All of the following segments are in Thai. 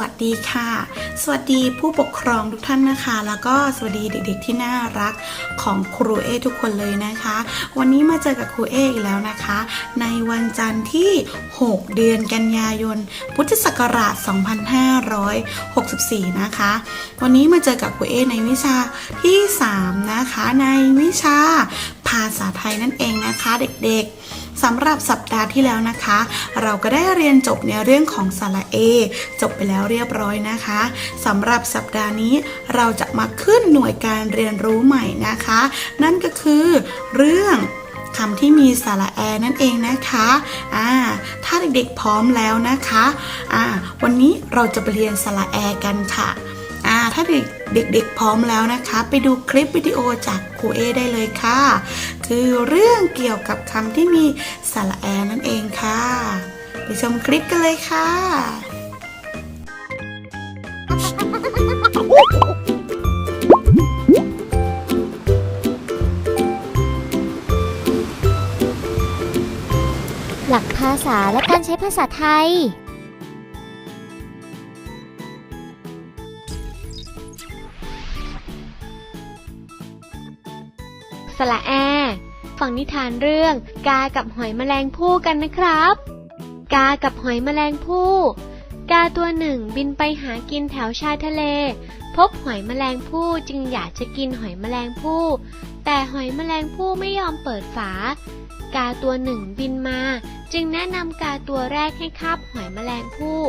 วัสดีค่ะ สวัสดีผู้ปกครองทุกท่านนะคะ แล้วก็สวัสดีเด็กๆที่น่ารักของครูเอทุกคนเลยนะคะ วันนี้มาเจอกับครูเออีกแล้วนะคะ ในวันจันทร์ที่ 6 เดือนกันยายน พุทธศักราช 2564 นะคะ วันนี้มาเจอกับครูเอในวิชาที่ 3 นะคะ ในวิชาภาษาไทยนั่นเองนะคะ เด็กๆ สำหรับสัปดาห์ที่แล้วนะคะ เราก็ได้เรียนจบในเรื่องของสระเอ จบไปแล้วเรียบร้อยนะคะสำหรับสัปดาห์นี้เราจะมาขึ้นหน่วยการเรียนรู้ใหม่นะคะ นั่นก็คือเรื่องคำที่มีสระแอนั่นเองนะคะอ่าถ้าเด็กๆพร้อมแล้วนะคะอ่าวันนี้เราจะไปเรียนสระแอกันค่ะ ถ้าเด็กๆพร้อมแล้วนะคะ ไปดูคลิปวิดีโอจากครูเอได้เลยค่ะ คือเรื่องเกี่ยวกับคำที่มีสระแอนั่นเองค่ะ ไปชมคลิปกันเลยค่ะ หลักภาษาและการใช้ภาษาไทย สละแอฟังนิทานเรื่อง กากับหอยแมลงภู่กันนะครับ กากับหอยแมลงภู่ กาตัวหนึ่งบินไปหากินแถวชายทะเล พบหอยแมลงภู่จึงอยากจะกินหอยแมลงภู่ แต่หอยแมลงภู่ไม่ยอมเปิดฝา กาตัวหนึ่งบินมา จึงแนะนำกาตัวแรกให้คาบหอยแมลงภู่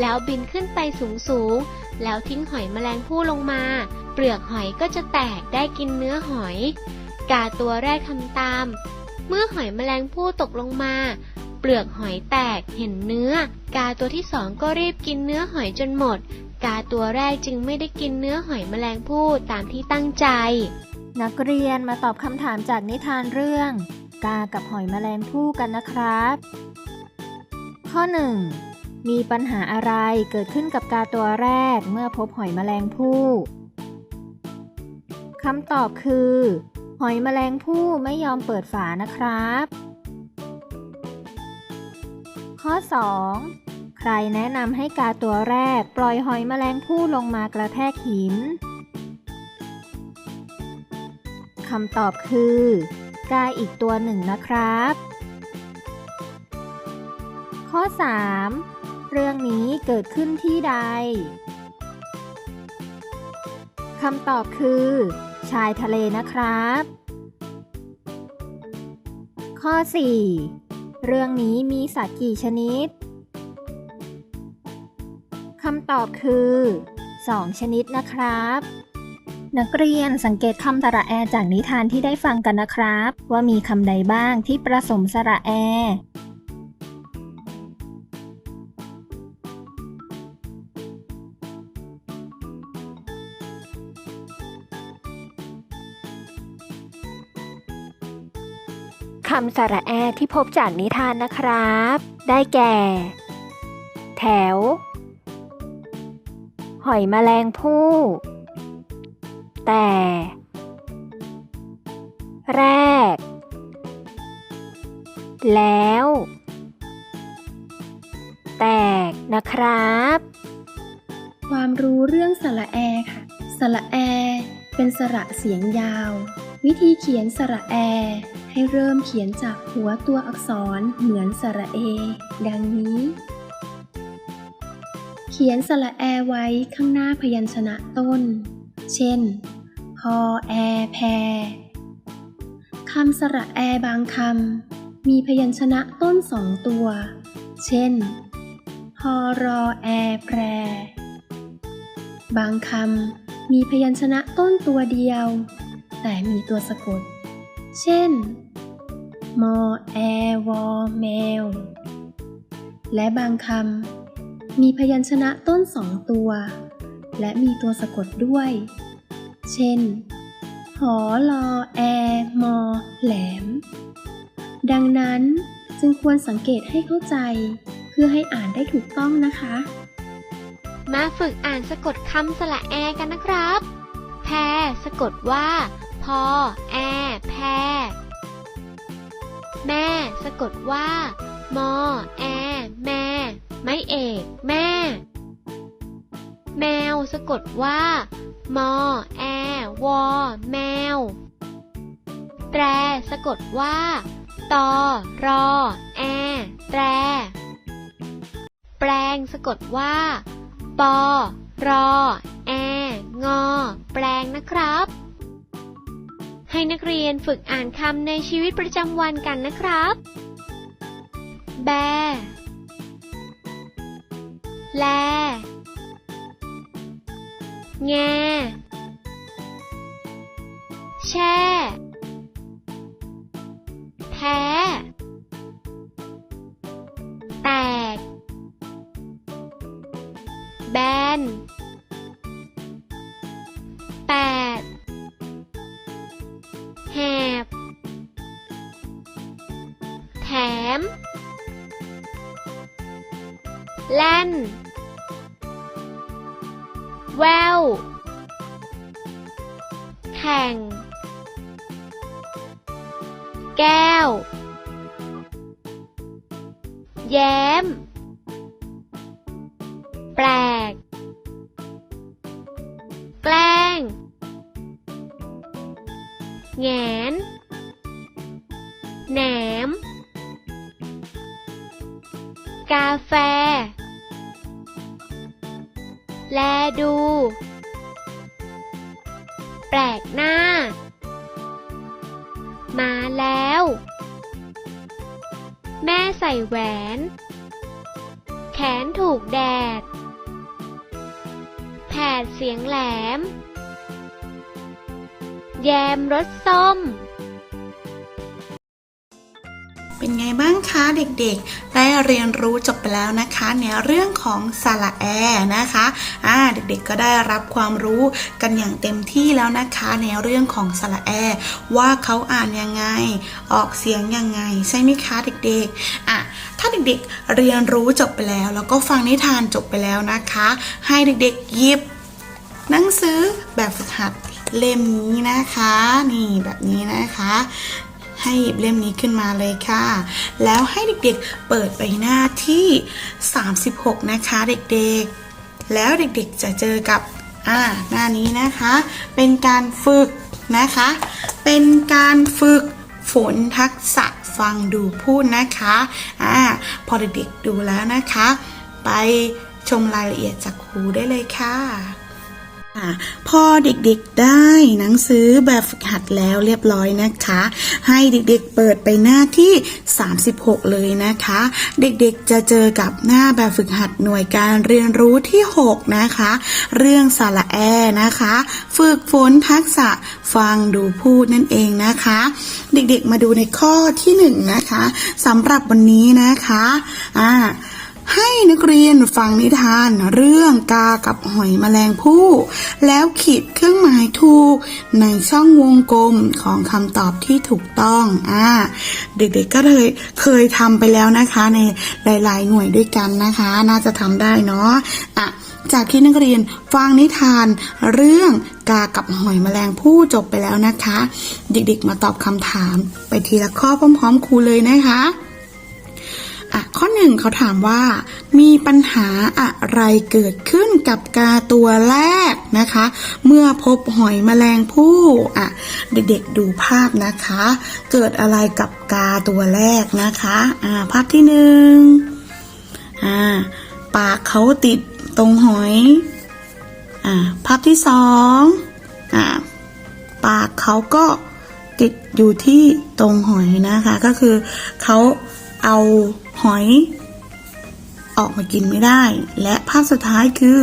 แล้วบินขึ้นไปสูงสูงแล้วทิ้งหอยแมลงภู่ลงมา เปลือกหอยก็จะแตกได้กินเนื้อหอย กาตัวแรกทำตาม เมื่อหอยแมลงภู่ตกลงมา เปลือกหอยแตกเห็นเนื้อ กาตัวที่สองก็รีบกินเนื้อหอยจนหมด กาตัวแรกจึงไม่ได้กินเนื้อหอยแมลงภู่ตามที่ตั้งใจ นักเรียนมาตอบคำถามจากนิทานเรื่อง กากับหอยแมลงภู่กันนะครับ ข้อ 1. มีปัญหาอะไรเกิดขึ้นกับกาตัวแรกเมื่อพบหอยแมลงภู่คำตอบคือ หอยแมลงภู่ไม่ยอมเปิดฝานะครับ ข้อ 2. ใครแนะนำให้กาตัวแรก ปล่อยหอยแมลงภู่ลงมากระแทกหินคำตอบคือ กาอีกตัวหนึ่งนะครับ ข้อ 3. เรื่องนี้เกิดขึ้นที่ใดคำตอบคือ ชายทะเลนะครับ ข้อ 4. เรื่องนี้มีสัตว์กี่ชนิดคำตอบคือ 2 ชนิดนะครับ นักเรียนสังเกตคำสระแอจากนิทานที่ได้ฟังกันนะครับ ว่ามีคำใดบ้างที่ประสมสระแอ คำสระแอที่พบจากนิทานนะครับ ได้แก่ แถว หอยแมลงภู่แต่ แรก แล้ว แตกนะครับ ความรู้เรื่องสระแอค่ะ สระแอ เป็นสระเสียงยาว วิธีเขียนสระแอ ให้เริ่มเขียนจากหัวตัวอักษรเหมือนสระเอ ดังนี้ เขียนสระแอไว้ข้างหน้าพยัญชนะต้น เช่น พอแอแพคำสระแอบางคำมีพยัญชนะต้นสองตัว เช่น พอรอแอแพร บางคำมีพยัญชนะต้นตัวเดียว แต่มีตัวสะกด เช่น มอแอวอแมว และบางคำมีพยัญชนะต้นสองตัว และมีตัวสะกดด้วย เช่น หอลอแอมอแหลม ดังนั้นจึงควรสังเกตให้เข้าใจเพื่อให้อ่านได้ถูกต้องนะคะ มาฝึกอ่านสะกดคำสละแอกันนะครับ แพรสะกดว่า พอ แอ แพร แม่ สะกดว่า มอ แอ แม่ ไม่เอก แม่ แมว สะกดว่า มอ แอ วอ แมว แตร สะกดว่า ตอ รอ แอ แตร แปลง สะกดว่า ปอ รอ แอ งอ แปลงนะครับ ให้นักเรียนฝึกอ่านคำในชีวิตประจำวันกันนะครับ แบ แล แง แช่ แหบ แถม แล่น แวว แข่ง แก้ว แย้ม แงน แหนม กาแฟ แลดู แปลกหน้า มาแล้ว แม่ใส่แหวน แขนถูกแดด แผดเสียงแหลม แยมรสส้ม เป็นไงบ้างคะเด็กๆ ได้เรียนรู้จบไปแล้วนะคะ ในเรื่องของสระแอนะคะอ่าเด็กๆก็ได้รับความรู้กันอย่างเต็มที่แล้วนะคะ ในเรื่องของสระแอ ว่าเขาอ่านยังไง ออกเสียงยังไง ใช่ไหมคะเด็กๆอะถ้าเด็กๆเรียนรู้จบไปแล้ว แล้วก็ฟังนิทานจบไปแล้วนะคะ ให้เด็กๆหยิบหนังสือแบบฝึกหัด เล่มนี้นะคะ นี่แบบนี้นะคะ ให้หยิบเล่มนี้ขึ้นมาเลยค่ะ แล้วให้เด็กๆเปิดไปหน้าที่ 36 นะคะเด็กๆ แล้วเด็กๆจะเจอกับอ่าหน้านี้นะคะ เป็นการฝึกนะคะ เป็นการฝึกฝนทักษะฟังดูพูดนะคะอ่าพอเด็กๆดูแล้วนะคะ ไปชมรายละเอียดจากครูได้เลยค่ะ อะพอเด็กๆได้หนังสือแบบฝึกหัดแล้วเรียบร้อยนะคะ ให้เด็กๆเปิดไปหน้าที่ 36 เลยนะคะ เด็กๆจะเจอกับหน้าแบบฝึกหัดหน่วยการเรียนรู้ที่ 6 นะคะ เรื่องสาระแอนะคะ ฝึกฝนทักษะฟังดูพูดนั่นเองนะคะ เด็กๆมาดูในข้อที่ 1 นะคะสำหรับวันนี้นะคะอ่า ให้นักเรียนฟังนิทานเรื่องกากับหอยแมลงภู่แล้วขีดเครื่องหมายถูก ในช่องวงกลมของคำตอบที่ถูกต้องอ่าเด็กๆก็เลยเคยทำไปแล้วนะคะ ในหลาย ๆ หน่วยด้วยกันนะคะ น่าจะทำได้เนาะอะจากที่นักเรียนฟังนิทานเรื่องกากับหอยแมลงภู่จบไปแล้วนะคะ เด็กๆมาตอบคำถามไปทีละข้อพร้อมๆครูเลยนะคะ อะข้อหนึ่งเขาถามว่า มีปัญหาอะไรเกิดขึ้นกับกาตัวแรกนะคะ เมื่อพบหอยแมลงภู่อะเด็กๆดูภาพนะคะ เกิดอะไรกับกาตัวแรกนะคะอ่าภาพที่หนึ่งอ่าปากเขาติดตรงหอยอ่าภาพที่สองอ่าปากเขาก็ติดอยู่ที่ตรงหอยนะคะ ก็คือเขาเอา หอย ออกมากินไม่ได้ และภาพสุดท้ายคือ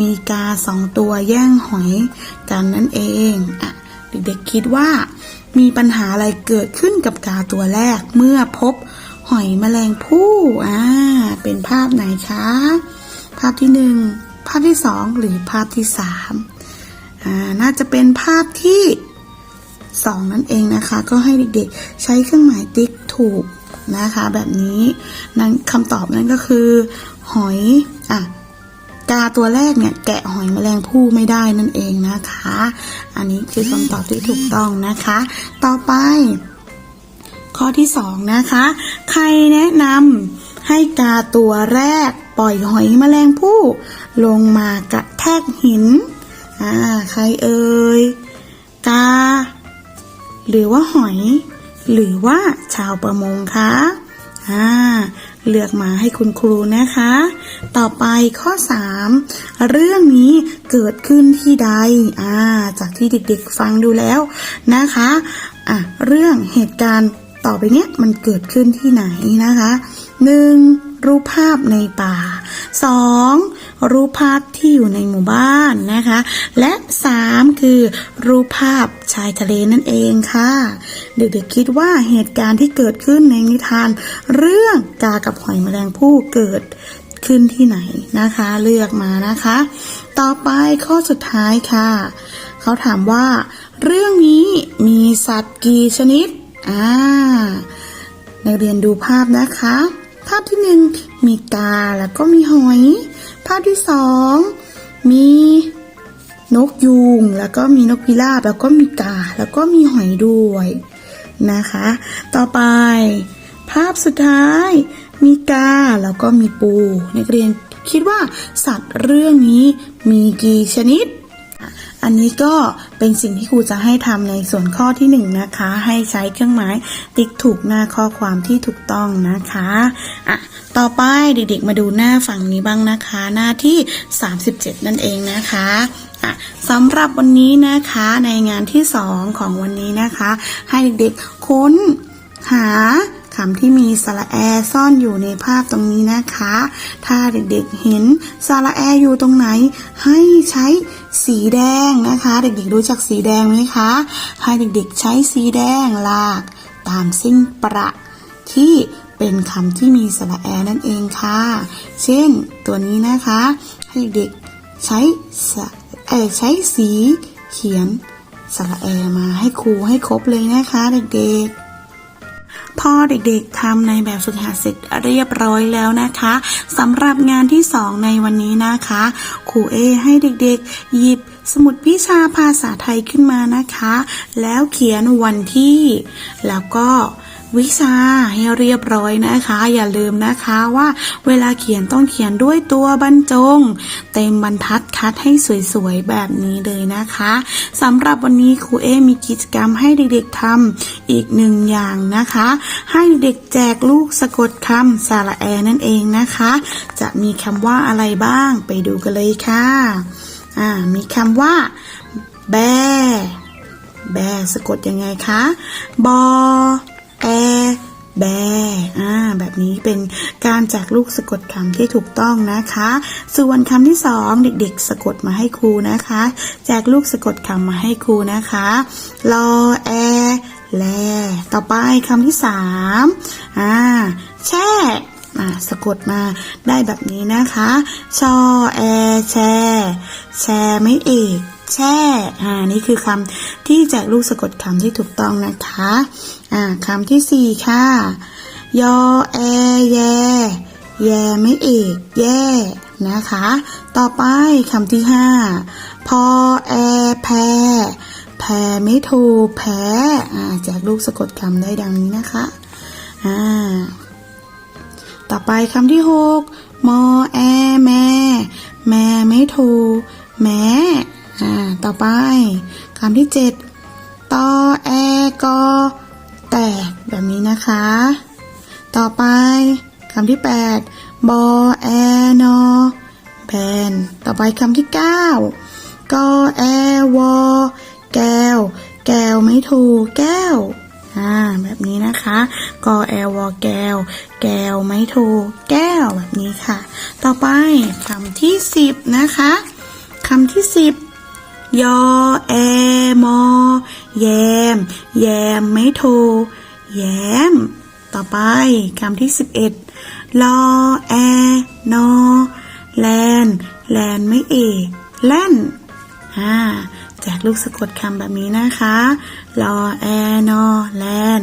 มีกาสองตัวแย่งหอยกันนั่นเองอะเด็กๆคิดว่า มีปัญหาอะไรเกิดขึ้นกับกาตัวแรกเมื่อพบหอยแมลงภู่อ่าเป็นภาพไหนคะ ภาพที่หนึ่งภาพที่สองหรือภาพที่สามอ่าน่าจะเป็นภาพที่สองนั่นเองนะคะ ก็ให้เด็กๆ ใช้เครื่องหมายติ๊กถูก นะคะ แบบนี้นั้นคำตอบนั้นก็คือ หอยอะกาตัวแรกเนี่ยแกะหอยแมลงภู่ไม่ได้นั่นเองนะคะ อันนี้คือคำตอบที่ถูกต้องนะคะ ต่อไป ข้อที่สองนะคะ ใครแนะนำให้กาตัวแรกปล่อยหอยแมลงภู่ลงมากระแทกหิน อ่า ใครเอ่ย กา หรือว่าหอย หรือว่าชาวประมงคะอ่าเลือกมาให้คุณครูนะคะ ต่อไปข้อ 3 เรื่องนี้เกิดขึ้นที่ใดอ่าจากที่เด็กๆฟังดูแล้วนะคะอะเรื่องเหตุการณ์ต่อไปเนี้ยมันเกิดขึ้นที่ไหนนะคะ 1. รูปภาพในป่า 2. รูปภาพที่อยู่ในหมู่บ้านนะคะ และ 3. คือ รูปภาพชายทะเลนั่นเองค่ะ เด็กๆคิดว่าเหตุการณ์ที่เกิดขึ้นในนิทาน เรื่องกากับหอยแมลงภู่เกิดขึ้นที่ไหนนะคะ เลือกมานะคะ ต่อไปข้อสุดท้ายค่ะ เขาถามว่า เรื่องนี้มีสัตว์กี่ชนิดอ่านักเรียนดูภาพนะคะ ภาพที่หนึ่งมีกาแล้วก็มีหอย ภาพที่สองมีนกยูงแล้วก็มีนกพิราบแล้วก็มีกา แล้วก็มีหอยด้วยนะคะ ต่อไป ภาพสุดท้าย มีกาแล้วก็มีปูนักเรียนคิดว่าสัตว์เรื่องนี้มีกี่ชนิด อันนี้ก็ เป็นสิ่งที่ครูจะให้ทำในส่วนข้อที่หนึ่งนะคะ ให้ใช้เครื่องหมายติ๊กถูกหน้าข้อความที่ถูกต้องนะคะอะต่อไปเด็กๆมาดูหน้าฝั่งนี้บ้างนะคะ หน้าที่ 37 นั่นเองนะคะอะสำหรับวันนี้นะคะในงานที่ 2 ของวันนี้นะคะ ให้เด็กๆค้นหา คำที่มีสระแอซ่อนอยู่ในภาพตรงนี้นะคะ ถ้าเด็กๆเห็นสระแออยู่ตรงไหน ให้ใช้สีแดงนะคะ เด็กๆรู้จักสีแดงไหมคะ ให้เด็กๆใช้สีแดงลาก ตามเส้นประที่เป็นคำที่มีสระแอนั่นเองค่ะ เช่น ตัวนี้นะคะ ให้เด็กใช้เอใช้สีเขียนสระแอมาให้ครูให้ครบเลยนะคะเด็กๆ พอเด็กๆทำในแบบฝึกหัดเสร็จเรียบร้อยแล้วนะคะสำหรับงานที่สองในวันนี้นะคะครูเอให้เด็กๆ หยิบสมุดวิชาภาษาไทยขึ้นมานะคะ แล้วเขียนวันที่ แล้วก็ วิชาให้เรียบร้อยนะคะ อย่าลืมนะคะว่าเวลาเขียนต้องเขียนด้วยตัวบรรจง เต็มบรรทัดคัดให้สวยๆ แบบนี้เลยนะคะสำหรับวันนี้ครูเอมีกิจกรรมให้เด็กๆทำอีกหนึ่งอย่างนะคะ ให้เด็กแจกลูกสะกดคำสาระแอนั่นเองนะคะ จะมีคำว่าอะไรบ้างไปดูกันเลยค่ะ อ่า มีคำว่า แบ แบสะกดยังไงคะ บอ แอแบอ่าแบบนี้เป็นการแจกลูกสะกดคำที่ถูกต้องนะคะ ส่วนคำที่สองเด็กๆ สะกดมาให้ครูนะคะแจกลูกสะกดคำมาให้ครูนะคะลอแอแลต่อไปคำที่สามอ่าแช่อ่าสะกดมาได้แบบนี้นะคะ ชอแอแชแชไม่เอก แช่ อ่า นี่คือคำที่แจกลูกสะกดคำที่ถูกต้องนะคะ อ่าคำที่สี่ค่ะ ยอแอแย แยไม่เอกแย่นะคะ ต่อไปคำที่ห้าพอแอแพแพไม่โทแพ้อ่าแจกลูกสะกดคำได้ดังนี้นะคะ อ่า ต่อไปคำที่หกมอแอแม่ แม่ไม่ถูกแม้ อ่าต่อไปคำที่เจ็ดตอแอกอแตกแบบนี้นะคะ ต่อไปคำที่แปดบอแอนอแบนต่อไปคำที่เก้ากอแอวอแก้ว แก้วไม่ถูกแก้วอ่าแบบนี้นะคะกอแอลวอแก้ว แก้วไม่โทแก้วแบบนี้ค่ะ ต่อไปคำที่สิบนะคะคำที่สิบ ยอแอมอ แยม แยมไม่โท แยม ต่อไปคำที่สิบเอ็ดลอแอนอ แลน แลนไม่เอ แล่นอ่าแจกลูกสะกดคำแบบนี้นะคะ ลอแอนอ แลน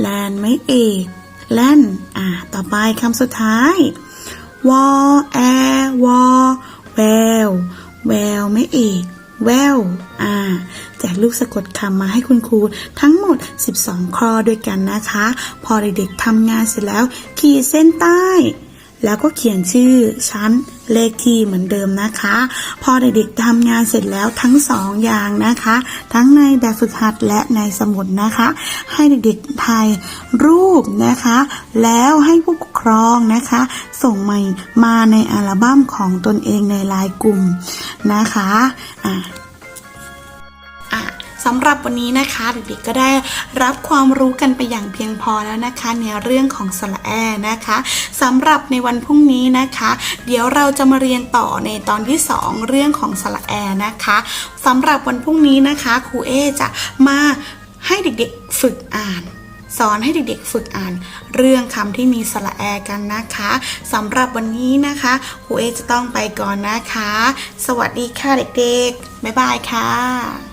แลนไม่เอ แล่น อ่า ต่อไปคำสุดท้าย วอแอวอแวว แววไม่เอก แววอ่าแจกลูกสะกดคำมาให้คุณครูทั้งหมด 12 ข้อด้วยกันนะคะ พอเด็กๆทำงานเสร็จแล้ว ขีดเส้นใต้ แล้วก็เขียนชื่อชั้นเลขที่เหมือนเดิมนะคะ พอเด็กๆทำงานเสร็จแล้วทั้งสองอย่างนะคะ ทั้งในแบบฝึกหัดและในสมุดนะคะ ให้เด็กๆถ่ายรูปนะคะ แล้วให้ผู้ปกครองนะคะ ส่งมามาในอัลบั้มของตนเองในลน์กลุ่มนะคะอะอะ สำหรับวันนี้นะคะเด็กๆก็ได้รับความรู้กันไปอย่างเพียงพอแล้วนะคะในเรื่องของสระแอนะคะสำหรับในวันพรุ่งนี้นะคะ เดี๋ยวเราจะมาเรียนต่อในตอนที่ 2 เรื่องของสระแอนะคะสำหรับวันพรุ่งนี้นะคะครูเอจะมาให้เด็กๆฝึกอ่านสอนให้เด็กๆ ฝึกอ่านเรื่องคำที่มีสระแอกันนะคะสำหรับวันนี้นะคะครูเอจะต้องไปก่อนนะคะ สวัสดีค่ะเด็กๆ บ๊ายบายค่ะ